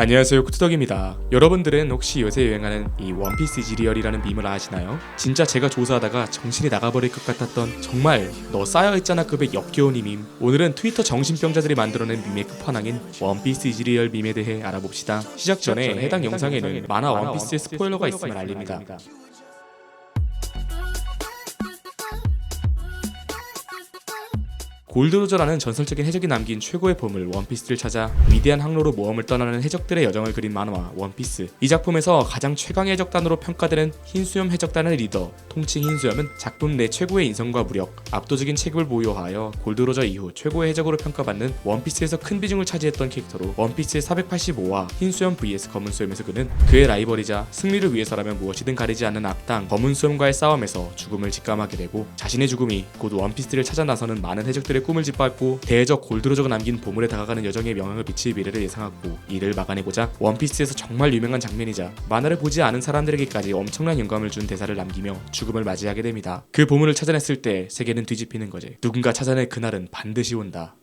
안녕하세요 쿠투덕입니다. 여러분들은 혹시 요새 유행하는 이 원피스 이지리얼이라는 밈을 아시나요? 진짜 제가 조사하다가 정신이 나가버릴 것 같았던 정말 너 쌓여있잖아 급의 역겨운 이 밈. 오늘은 트위터 정신병자들이 만들어낸 밈의 끝판왕인 원피스 이지리얼 밈에 대해 알아봅시다. 시작 전에 해당 영상에는 만화 원피스의 스포일러가 있음을 알립니다 골드로저라는 전설적인 해적이 남긴 최고의 보물 원피스를 찾아 위대한 항로로 모험을 떠나는 해적들의 여정을 그린 만화 원피스. 이 작품에서 가장 최강의 해적단으로 평가되는 흰수염 해적단의 리더 통칭 흰수염은 작품 내 최고의 인성과 무력 압도적인 체급을 보유하여 골드로저 이후 최고의 해적으로 평가받는 원피스에서 큰 비중을 차지했던 캐릭터로 원피스의 485와 흰수염 vs 검은수염에서 그는 그의 라이벌이자 승리를 위해서라면 무엇이든 가리지 않는 악당 검은수염과의 싸움에서 죽음을 직감하게 되고 자신의 죽음이 곧 원피스를 찾아 나서는 많은 해적들의 꿈을 짓밟고 대적 골드로저가 남긴 보물에 다가가는 여정에 영향을 미칠 미래를 예상하고 이를 막아내고자 원피스에서 정말 유명한 장면이자 만화를 보지 않은 사람들에게까지 엄청난 영감을 준 대사를 남기며 죽음을 맞이하게 됩니다. 그 보물을 찾아냈을 때 세계는 뒤집히는 거지. 누군가 찾아낼 그날은 반드시 온다.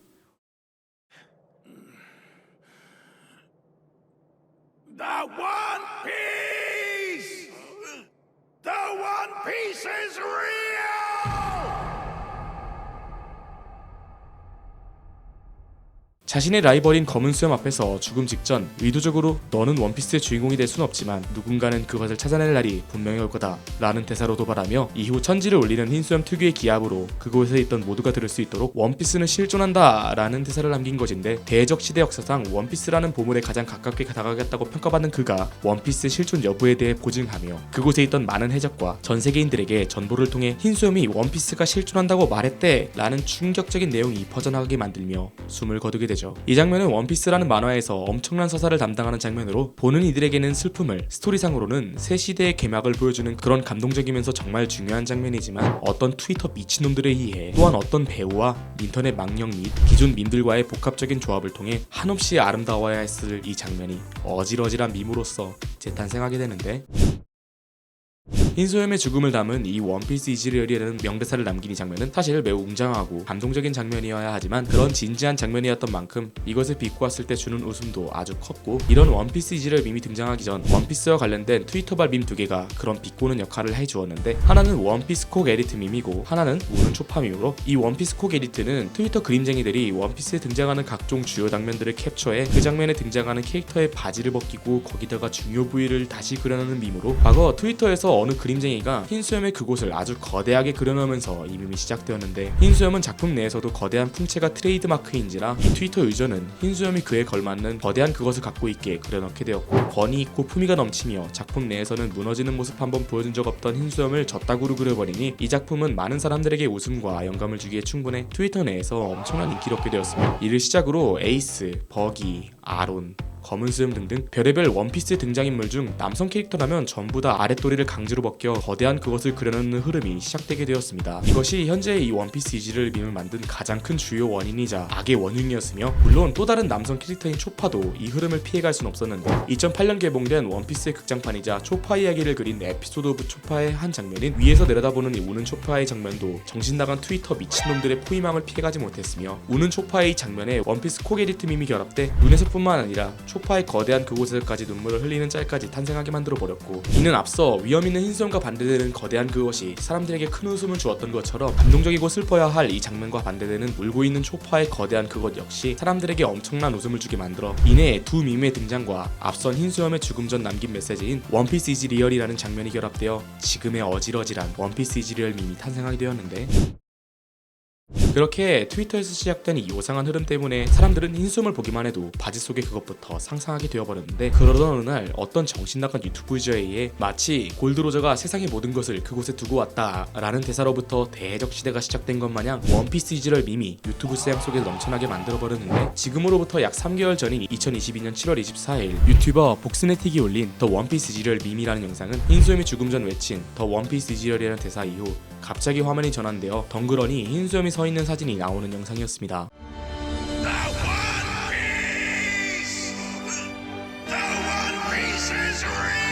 자신의 라이벌인 검은 수염 앞에서 죽음 직전 의도적으로 너는 원피스의 주인공이 될 순 없지만 누군가는 그것을 찾아낼 날이 분명히 올 거다 라는 대사로 도발하며 이후 천지를 올리는 흰 수염 특유의 기압으로 그곳에 있던 모두가 들을 수 있도록 원피스는 실존한다 라는 대사를 남긴 것인데 대적 시대 역사상 원피스라는 보물에 가장 가깝게 다가가겠다고 평가받는 그가 원피스 실존 여부에 대해 보증하며 그곳에 있던 많은 해적과 전 세계인들에게 전보를 통해 흰 수염이 원피스가 실존한다고 말했대 라는 충격적인 내용이 퍼져나가게 만들며 숨을 거두게 되죠. 이 장면은 원피스라는 만화에서 엄청난 서사를 담당하는 장면으로 보는 이들에게는 슬픔을 스토리상으로는 새 시대의 개막을 보여주는 그런 감동적이면서 정말 중요한 장면이지만 어떤 트위터 미친놈들에 의해 또한 어떤 배우와 인터넷 망령 및 기존 밈들과의 복합적인 조합을 통해 한없이 아름다워야 했을 이 장면이 어질어질한 밈으로서 재탄생하게 되는데 흰소염의 죽음을 담은 이 원피스 이지리얼이라는 명대사를 남긴 이 장면은 사실 매우 웅장하고 감동적인 장면이어야 하지만 그런 진지한 장면이었던 만큼 이것을 비꼬았을 때 주는 웃음도 아주 컸고 이런 원피스 이지리얼 밈이 등장하기 전 원피스와 관련된 트위터발 밈 두 개가 그런 비꼬는 역할을 해주었는데 하나는 원피스 콕 에디트 밈이고 하나는 우는 초파 밈으로 이 원피스 콕 에디트는 트위터 그림쟁이들이 원피스에 등장하는 각종 주요 장면들을 캡처해 그 장면에 등장하는 캐릭터의 바지를 벗기고 거기다가 중요 부위를 다시 그려넣는 밈으로 과거 트위터에서 어느 그 림쟁이가 흰수염의 그곳을 아주 거대하게 그려넣으면서 이 밈이 시작되었는데 흰수염은 작품 내에서도 거대한 풍채가 트레이드마크인지라 이 트위터 유저는 흰수염이 그에 걸맞는 거대한 그것을 갖고 있게 그려넣게 되었고 권위 있고 품위가 넘치며 작품 내에서는 무너지는 모습 한번 보여준 적 없던 흰수염을 졌다구로 그려버리니 이 작품은 많은 사람들에게 웃음과 영감을 주기에 충분해 트위터 내에서 엄청난 인기를 얻게 되었으며 이를 시작으로 에이스, 버기, 아론, 검은 수염 등등 별의별 원피스 등장인물 중 남성 캐릭터라면 전부 다 아랫도리를 강제로 벗겨 거대한 그것을 그려넣는 흐름이 시작되게 되었습니다. 이것이 현재 이 원피스 이지를 밈을 만든 가장 큰 주요 원인이자 악의 원흉이었으며 물론 또 다른 남성 캐릭터인 초파도 이 흐름을 피해갈 순 없었는데 2008년 개봉된 원피스의 극장판이자 초파 이야기를 그린 에피소드 오브 초파의 한 장면인 위에서 내려다보는 이 우는 초파의 장면도 정신나간 트위터 미친놈들의 포위망을 피해가지 못했으며 우는 초파의 이 장면에 원피스 코게리트 밈이 결합돼 눈에서뿐만 아니라 초파의 거대한 그곳에서까지 눈물을 흘리는 짤까지 탄생하게 만들어 버렸고 이는 앞서 위험 있는 흰수염과 반대되는 거대한 그것이 사람들에게 큰 웃음을 주었던 것처럼 감동적이고 슬퍼야 할 이 장면과 반대되는 울고 있는 초파의 거대한 그것 역시 사람들에게 엄청난 웃음을 주게 만들어 이내 두 밈의 등장과 앞선 흰수염의 죽음 전 남긴 메시지인 원피스 이지 리얼이라는 장면이 결합되어 지금의 어질어질한 원피스 이지 리얼 밈이 탄생하게 되었는데 그렇게 트위터에서 시작된 이 요상한 흐름 때문에 사람들은 흰수염을 보기만 해도 바지 속에 그것부터 상상하게 되어버렸는데 그러던 어느 날 어떤 정신나간 유튜브 유저에 의해 마치 골드로저가 세상의 모든 것을 그곳에 두고 왔다 라는 대사로부터 대적 시대가 시작된 것 마냥 원피스 이지럴 밈이 유튜브 세상 속에 넘쳐나게 만들어버렸는데 지금으로부터 약 3개월 전인 2022년 7월 24일 유튜버 복스네틱이 올린 더 원피스 이지럴 밈이라는 영상은 흰수염이 죽음 전 외친 더 원피스 이지럴이라는 대사 이후 갑자기 화면이 전환되어 덩그러니 흰수염이 서 있는 사진이 나오는 영상이었습니다. The One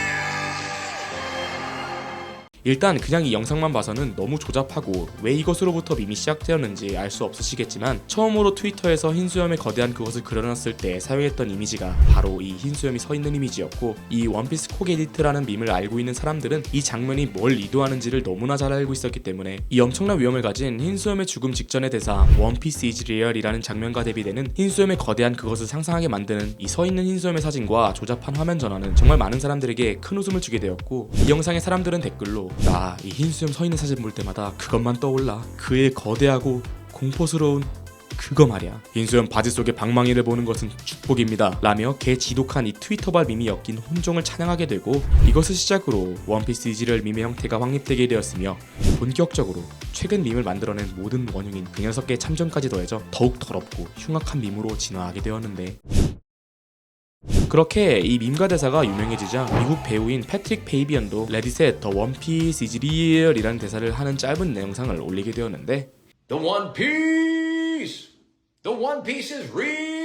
일단 그냥 이 영상만 봐서는 너무 조잡하고 왜 이것으로부터 밈이 시작되었는지 알 수 없으시겠지만 처음으로 트위터에서 흰수염의 거대한 그것을 그려놨을 때 사용했던 이미지가 바로 이 흰수염이 서 있는 이미지였고 이 원피스 콕 에디트라는 밈을 알고 있는 사람들은 이 장면이 뭘 의도하는지를 너무나 잘 알고 있었기 때문에 이 엄청난 위험을 가진 흰수염의 죽음 직전의 대사 원피스 이즈 리얼이라는 장면과 대비되는 흰수염의 거대한 그것을 상상하게 만드는 이 서 있는 흰수염의 사진과 조잡한 화면 전환은 정말 많은 사람들에게 큰 웃음을 주게 되었고 이 영상의 사람들은 댓글로 나 이 흰수염 서 있는 사진 볼 때마다 그것만 떠올라 그의 거대하고 공포스러운 그거 말이야. 흰수염 바지 속의 방망이를 보는 것은 축복입니다. 라며 개 지독한 이 트위터발 밈이 엮인 혼종을 찬양하게 되고 이것을 시작으로 원피스 이지럴 밈의 형태가 확립되게 되었으며 본격적으로 최근 밈을 만들어낸 모든 원흉인 그 녀석의 참전까지 더해져 더욱 더럽고 흉악한 밈으로 진화하게 되었는데 그렇게 이 밈과 대사가 유명해지자 미국 배우인 패트릭 페이비언도 레딧에 더 원피스 이즈 리얼이라는 대사를 하는 짧은 영상을 올리게 되었는데 The One Piece! The One Piece is real!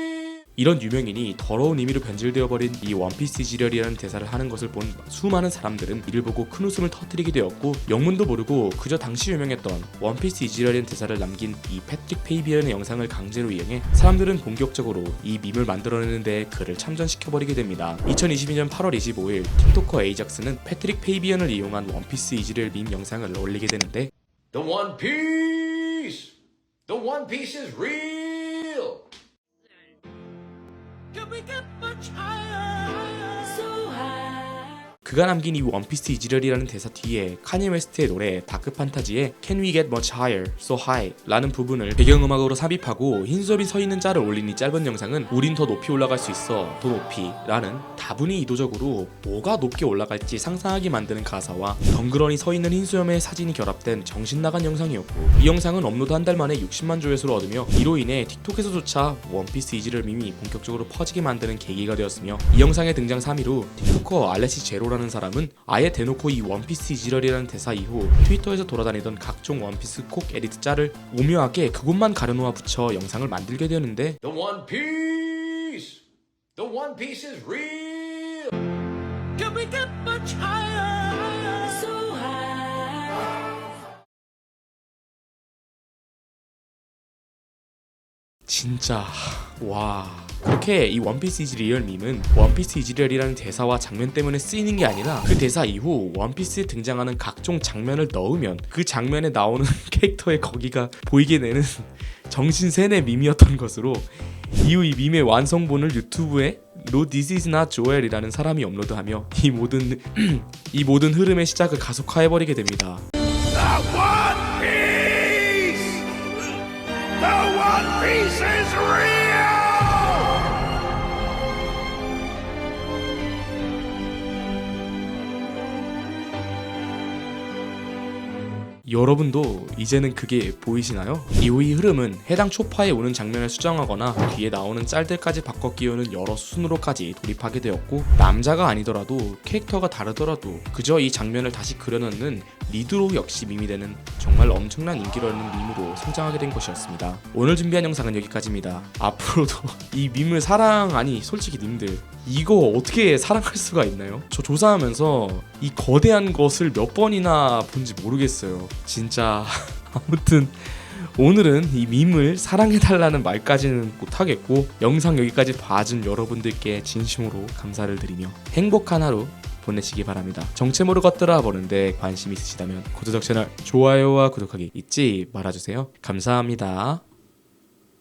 이런 유명인이 더러운 의미로 변질되어 버린 이 원피스 지렬이라는 대사를 하는 것을 본 수많은 사람들은 이를 보고 큰 웃음을 터뜨리게 되었고 영문도 모르고 그저 당시 유명했던 원피스 이지렬이라는 대사를 남긴 이 패트릭 페이비언의 영상을 강제로 이용해 사람들은 본격적으로 이 밈을 만들어내는 데 그를 참전시켜버리게 됩니다. 2022년 8월 25일 틱토커 에이작스는 패트릭 페이비언을 이용한 원피스 이지렬 밈 영상을 올리게 되는데 The One Piece! The One Piece is real! Can we get much higher? So. 그가 남긴 이 원피스 이지렬이라는 대사 뒤에 카니 웨스트의 노래 다크 판타지의 Can We Get Much Higher, So High 라는 부분을 배경음악으로 삽입하고 흰수염이 서 있는 짤을 올린 이 짧은 영상은 우린 더 높이 올라갈 수 있어 더 높이 라는 다분히 이도적으로 뭐가 높게 올라갈지 상상하게 만드는 가사와 덩그러니 서 있는 흰수염의 사진이 결합된 정신나간 영상이었고 이 영상은 업로드 한 달 만에 60만 조회수를 얻으며 이로 인해 틱톡에서조차 원피스 이지를 밈이 본격적으로 퍼지게 만드는 계기가 되었으며 이 영상의 등장 3일 후 틱토커 알레시 제로라는 사람은 아예 대놓고 이 원피스 이지럴이라는 대사 이후 트위터에서 돌아다니던 각종 원피스 콕 에디트 짤을 오묘하게 그곳만 가려놓아 붙여 영상을 만들게 되었는데 The One Piece! The One Piece is real! Can we get much higher? 진짜 와 그렇게 이 원피스 이즈 리얼 밈은 원피스 이즈 리얼이라는 대사와 장면 때문에 쓰이는 게 아니라 그 대사 이후 원피스에 등장하는 각종 장면을 넣으면 그 장면에 나오는 캐릭터의 거기가 보이게 되는 정신 세뇌 밈이었던 것으로 이후 이 밈의 완성본을 유튜브에 No This Is Not Joel이라는 사람이 업로드하며 이 모든 이 모든 흐름의 시작을 가속화해버리게 됩니다. peace is real! 여러분도 이제는 그게 보이시나요? 이후 이 흐름은 해당 초파에 오는 장면을 수정하거나 뒤에 나오는 짤들까지 바꿔 끼우는 여러 수순으로까지 돌입하게 되었고 남자가 아니더라도 캐릭터가 다르더라도 그저 이 장면을 다시 그려넣는 리드로 역시 밈이 되는 정말 엄청난 인기를 얻는 밈으로 성장하게 된 것이었습니다. 오늘 준비한 영상은 여기까지입니다. 앞으로도 이 밈을 사랑 아니 솔직히 님들 이거 어떻게 사랑할 수가 있나요? 저 조사하면서 이 거대한 것을 몇 번이나 본지 모르겠어요. 진짜 아무튼 오늘은 이 밈을 사랑해달라는 말까지는 못하겠고 영상 여기까지 봐준 여러분들께 진심으로 감사를 드리며 행복한 하루 보내시기 바랍니다. 정체 모를 것들아 보는데 관심 있으시다면 고조적 채널 좋아요와 구독하기 잊지 말아주세요. 감사합니다.